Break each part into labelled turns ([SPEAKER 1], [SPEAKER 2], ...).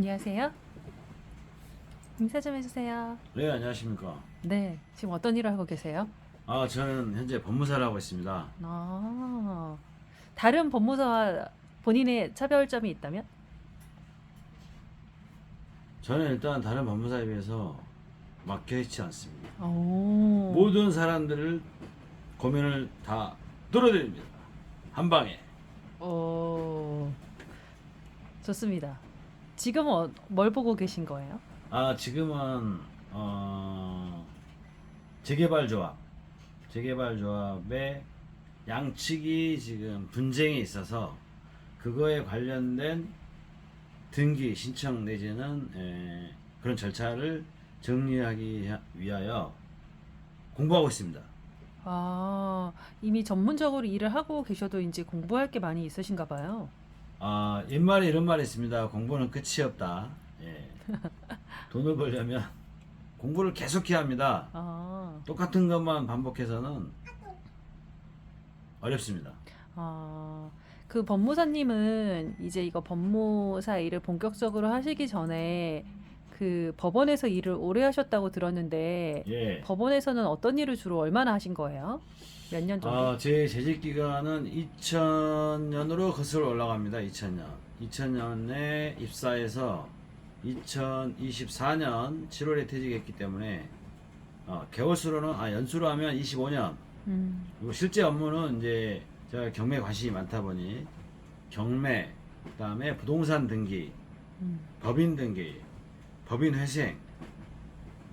[SPEAKER 1] 안녕하세요. 인사 좀 해주세요.
[SPEAKER 2] 네, 안녕하십니까.
[SPEAKER 1] 네, 지금 어떤 일을 하고 계세요?
[SPEAKER 2] 아, 저는 현재 법무사를 하고 있습니다.
[SPEAKER 1] 아, 다른 법무사와 본인의 차별점이 있다면?
[SPEAKER 2] 저는 일단 다른 법무사에 비해서 막혀 있지 않습니다.
[SPEAKER 1] 오,
[SPEAKER 2] 모든 사람들을 고민을 다 뚫어드립니다. 한 방에.
[SPEAKER 1] 오, 좋습니다. 지금 어, 뭘 보고 계신 거예요?
[SPEAKER 2] 아, 지금은 어, 재개발 조합, 재개발 조합의 양측이 지금 분쟁이 있어서 그거에 관련된 등기 신청 내지는 에, 그런 절차를 정리하기 하- 위하여 공부하고 있습니다.
[SPEAKER 1] 아, 이미 전문적으로 일을 하고 계셔도 이제 공부할 게 많이 있으신가 봐요.
[SPEAKER 2] 아, 옛말에 이런 말이 있습니다. 공부는 끝이 없다. 예. 돈을 벌려면 공부를 계속해야 합니다.
[SPEAKER 1] 아,
[SPEAKER 2] 똑같은 것만 반복해서는 어렵습니다.
[SPEAKER 1] 아, 그 법무사님은 이제 이거 법무사 일을 본격적으로 하시기 전에 그 법원에서 일을 오래 하셨다고 들었는데
[SPEAKER 2] 예.
[SPEAKER 1] 법원에서는 어떤 일을 주로 얼마나 하신 거예요? 몇 년 정도?
[SPEAKER 2] 아, 제 재직 기간은 2000년으로 거슬러 올라갑니다. 2000년. 2000년에 입사해서 2024년 7월에 퇴직했기 때문에 어, 개월 수로는 아 연수로 하면 25년.
[SPEAKER 1] 음,
[SPEAKER 2] 그리고 실제 업무는 이제 제가 경매 관심이 많다 보니 경매, 그다음에 부동산 등기,
[SPEAKER 1] 음,
[SPEAKER 2] 법인 등기, 법인 회생,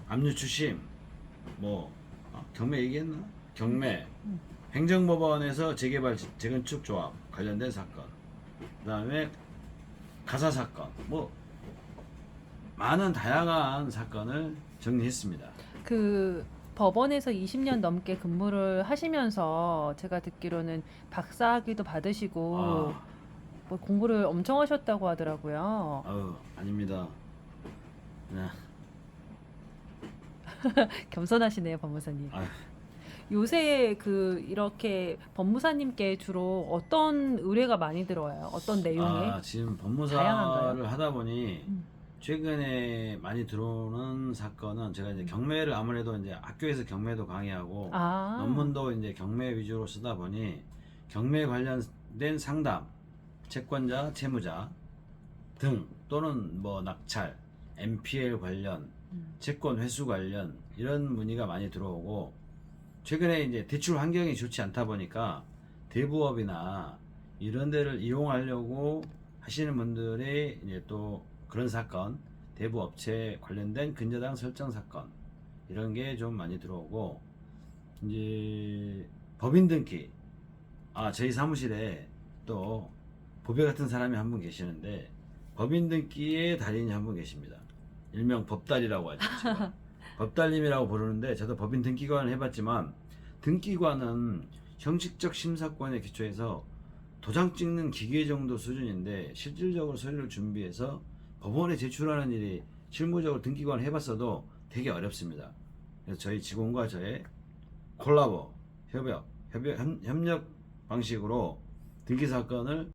[SPEAKER 2] 압류 추심, 뭐 아, 경매 얘기했나? 경매,
[SPEAKER 1] 음.
[SPEAKER 2] 행정법원에서 재개발 재건축 조합 관련된 사건, 그다음에 가사 사건, 뭐 많은 다양한 사건을 정리했습니다.
[SPEAKER 1] 그 법원에서 20년 넘게 근무를 하시면서 제가 듣기로는 박사학위도 받으시고
[SPEAKER 2] 아,
[SPEAKER 1] 뭐 공부를 엄청 하셨다고 하더라고요.
[SPEAKER 2] 아유, 아닙니다. 네,
[SPEAKER 1] 겸손하시네요, 법무사님. 요새 그 이렇게 법무사님께 주로 어떤 의뢰가 많이 들어와요? 어떤 내용의?
[SPEAKER 2] 아, 지금
[SPEAKER 1] 다양한가요?
[SPEAKER 2] 법무사를 하다 보니
[SPEAKER 1] 음.
[SPEAKER 2] 최근에 많이 들어오는 사건은 제가 이제 경매를 아무래도 이제 학교에서 경매도 강의하고
[SPEAKER 1] 아,
[SPEAKER 2] 논문도 이제 경매 위주로 쓰다 보니 경매 관련된 상담, 채권자, 채무자 등 또는 뭐 낙찰, MPL 관련,
[SPEAKER 1] 음.
[SPEAKER 2] 채권 회수 관련 이런 문의가 많이 들어오고 최근에 이제 대출 환경이 좋지 않다 보니까 대부업이나 이런 데를 이용하려고 하시는 분들이 이제 또 그런 사건, 대부업체 관련된 근저당 설정 사건 이런 게 좀 많이 들어오고 이제 법인 등기 아 저희 사무실에 또 보배 같은 사람이 한 분 계시는데 법인 등기의 달인이 한 분 계십니다. 일명 법달이라고 하죠. 제가. 법달님이라고 부르는데 저도 법인 등기관을 해봤지만 등기관은 형식적 심사권에 기초해서 도장 찍는 기계 정도 수준인데 실질적으로 서류를 준비해서 법원에 제출하는 일이 실무적으로 등기관을 해봤어도 되게 어렵습니다. 그래서 저희 직원과 저의 콜라보, 협력, 협력, 협- 협력 방식으로 등기 사건을